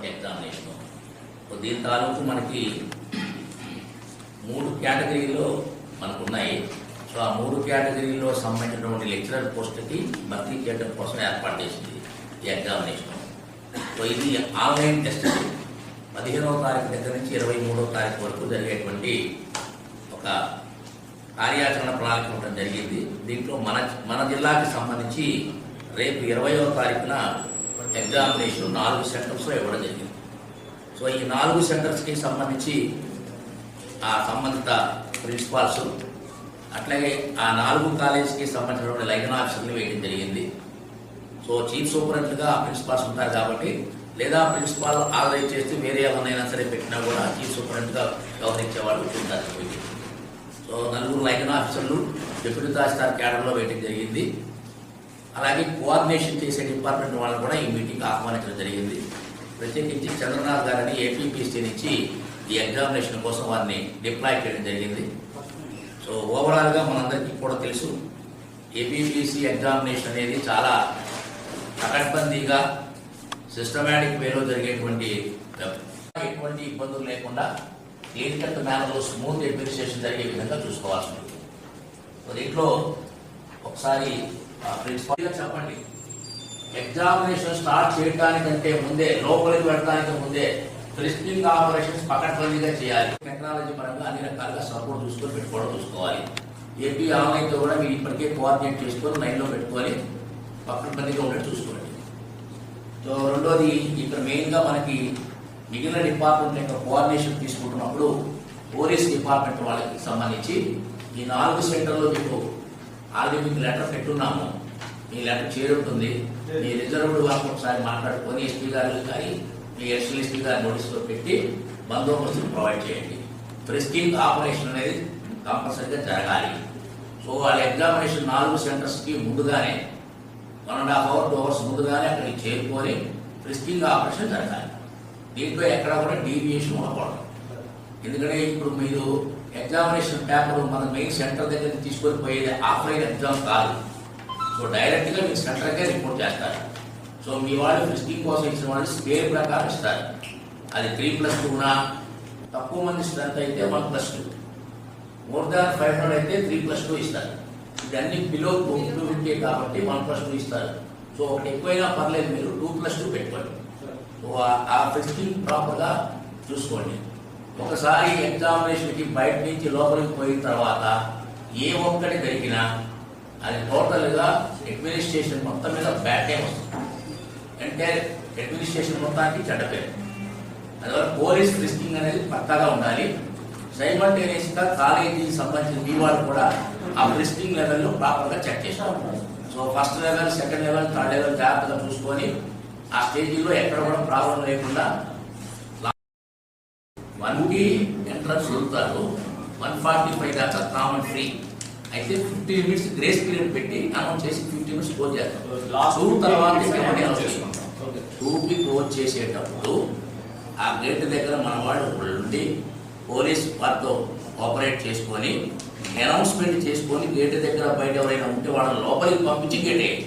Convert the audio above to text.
సంబంధించినటువంటి ఎగ్జామినేషన్ దీని తాలూకు మనకి మూడు కేటగిరీలో మనకు ఉన్నాయి సో ఆ మూడు కేటగిరీలో సంబంధించినటువంటి లెక్చరర్ పోస్ట్కి భర్తీ చేయడం కోసం ఏర్పాటు చేసింది ఈ ఎగ్జామినేషన్ సో ఇది ఆన్లైన్ టెస్ట్ పదిహేనవ తారీఖు దగ్గర నుంచి ఇరవై మూడవ తారీఖు వరకు జరిగేటువంటి ఒక కార్యాచరణ ప్రణాళిక ఉండడం జరిగింది. దీంట్లో మన మన జిల్లాకి సంబంధించి రేపు ఇరవయో తారీఖున ఎగ్జామినేషన్ నాలుగు సెంటర్స్లో ఇవ్వడం జరిగింది. సో ఈ నాలుగు సెంటర్స్కి సంబంధించి ఆ సంబంధిత ప్రిన్సిపాల్స్ అట్లాగే ఆ నాలుగు కాలేజీకి సంబంధించినటువంటి లైన్ ఆఫీసర్ని వేయడం జరిగింది. సో చీఫ్ సూపరింటెండెంట్గా ప్రిన్సిపాల్స్ ఉంటారు కాబట్టి లేదా ప్రిన్సిపాల్ ఆర్గనైజ్ చేస్తే వేరే ఎవరినైనా సరే పెట్టినా కూడా చీఫ్ సూపరింటెండెంట్గా వ్యవహరించే వాళ్ళు ఉంటారు సో నలుగురు లైన్ ఆఫీసర్లు డిప్యూటీ తహసీల్దార్ క్యాడర్లో వేయడం జరిగింది. అలాగే కోఆర్డినేషన్ చేసే డిపార్ట్మెంట్ వాళ్ళని కూడా ఈ మీటింగ్ ఆహ్వానించడం జరిగింది. ప్రత్యేకించి చంద్రనాథ్ గారిని ఏపీపీసీ నుంచి ఈ ఎగ్జామినేషన్ కోసం వారిని డిప్లాయ్ చేయడం జరిగింది. సో ఓవరాల్గా మనందరికీ కూడా తెలుసు ఏపీపీసీ ఎగ్జామినేషన్ అనేది చాలా పకడ్బందీగా సిస్టమేటిక్ వేలో జరిగేటువంటి ఎటువంటి ఇబ్బందులు లేకుండా క్లీన్ కట్ మేనర్లో స్మూత్ అడ్మినిస్ట్రేషన్ జరిగే విధంగా చూసుకోవాల్సి ఉంటుంది. దీంట్లో ఒకసారి ప్రిన్సిపల్గా చెప్పండి. ఎగ్జామినేషన్ స్టార్ట్ చేయడానికంటే ముందే లోపలికి వెళ్ళడానికి ముందే ఫ్రిస్కింగ్ ఆపరేషన్స్ పకడ్బందీగా చేయాలి. టెక్నాలజీ పరంగా అన్ని రకాలుగా సపోర్ట్ చూసుకొని పెట్టుకోవడం చూసుకోవాలి. ఏపీ ఆన్లైన్తో కూడా మీరు ఇప్పటికే కోఆర్డినేట్ చేసుకొని లైన్లో పెట్టుకొని పకడ్బందీగా ఉండేది చూసుకోండి. సో రెండోది ఇక్కడ మెయిన్గా మనకి మిగిలిన డిపార్ట్మెంట్ యొక్క కోఆర్డినేషన్ తీసుకుంటున్నప్పుడు పోలీస్ డిపార్ట్మెంట్ వాళ్ళకి సంబంధించి ఈ నాలుగు సెంటర్లో మీకు ఆల్రెడీ మీకు లెటర్ పెట్టున్నాము. మీ లెటర్ చేరుతుంది మీ రిజర్వ్డ్ వాళ్ళకి ఒకసారి మాట్లాడుకొని ఎస్పీ గారు కానీ మీ ఎస్ఎల్ ఎస్పీ గారి నోటీస్లో పెట్టి బందోబస్తు ప్రొవైడ్ చేయండి. ప్రిస్కింగ్ ఆపరేషన్ అనేది కంపల్సరిగా జరగాలి. సో వాళ్ళ ఎగ్జామినేషన్ నాలుగు సెంటర్స్కి ముందుగానే one and half hour two hours ముందుగానే అక్కడికి చేరుకొని ప్రిస్కింగ్ ఆపరేషన్ జరగాలి. దీంట్లో ఎక్కడ కూడా డీవియేషన్ ఉండకూడదు. ఎందుకంటే ఇప్పుడు మీరు ఎగ్జామినేషన్ పేపర్ మన మెయిన్ సెంటర్ దగ్గర తీసుకొని పోయేది ఆఫ్లైన్ ఎగ్జామ్ కాదు. సో డైరెక్ట్గా మీ సెంటర్కే రిపోర్ట్ చేస్తారు. సో మీ వాళ్ళు ఫ్రిస్కింగ్ కోసం ఇచ్చిన వాళ్ళు స్కేల్ ప్రకారం ఇస్తారు. అది త్రీ ప్లస్ టూనా తక్కువ మంది స్ట్రెంత్ అయితే one plus two. More than five hundred అయితే త్రీ ప్లస్ టూ ఇస్తారు. ఇదన్నీ బిలో టూ టూ ఫిఫ్టీ కాబట్టి వన్ ప్లస్ టూ ఇస్తారు. సో ఎక్కువైనా పర్లేదు మీరు టూ ప్లస్ టూ పెట్టుకోండి. సో ఆ- ఫిఫ్టీన్ ప్రాపర్గా చూసుకోండి. ఒకసారి ఎగ్జామినేషన్కి బయట నుంచి లోపలికి పోయిన తర్వాత ఏ ఒక్కటి దొరికినా అది టోటల్గా అడ్మినిస్ట్రేషన్ మొత్తం మీద బ్యాడ్ టైం వస్తుంది. అంటే అడ్మినిస్ట్రేషన్ మొత్తానికి చెడ్డ పేరు. అందువల్ల పోలీస్ రిస్కింగ్ అనేది పక్కాగా ఉండాలి. సైమల్టేనియస్గా కాలేజీకి సంబంధించిన మీ వాళ్ళు కూడా ఆ రిస్కింగ్ లెవెల్లో ప్రాపర్గా చెక్ చేస్తారు so first level second level third level జాగ్రత్తగా చూసుకొని ఆ స్టేజీలో ఎక్కడ కూడా ప్రాబ్లం లేకుండా వన్కి ఎంట్రన్స్ వదులుతారు వన్ ఫార్టీ ఫైవ్ దాకా కామన్ ఫ్రీ. అయితే ఫిఫ్టీ మినిట్స్ గ్రేస్ పీరియడ్ పెట్టి అనౌన్స్ చేసి ఫిఫ్టీ మినిట్స్ క్లోజ్ చేస్తారు టూ తర్వాత ఎవరిని అనౌన్స్ చేసుకుంటాం. టూకి క్లోజ్ చేసేటప్పుడు ఆ గేట్ దగ్గర మన వాళ్ళు ఉండి పోలీస్ వారితో కోఆపరేట్ చేసుకొని అనౌన్స్మెంట్ చేసుకొని గేట్ దగ్గర బయట ఎవరైనా ఉంటే వాళ్ళని లోపలికి పంపించి గేట్ వేయండి.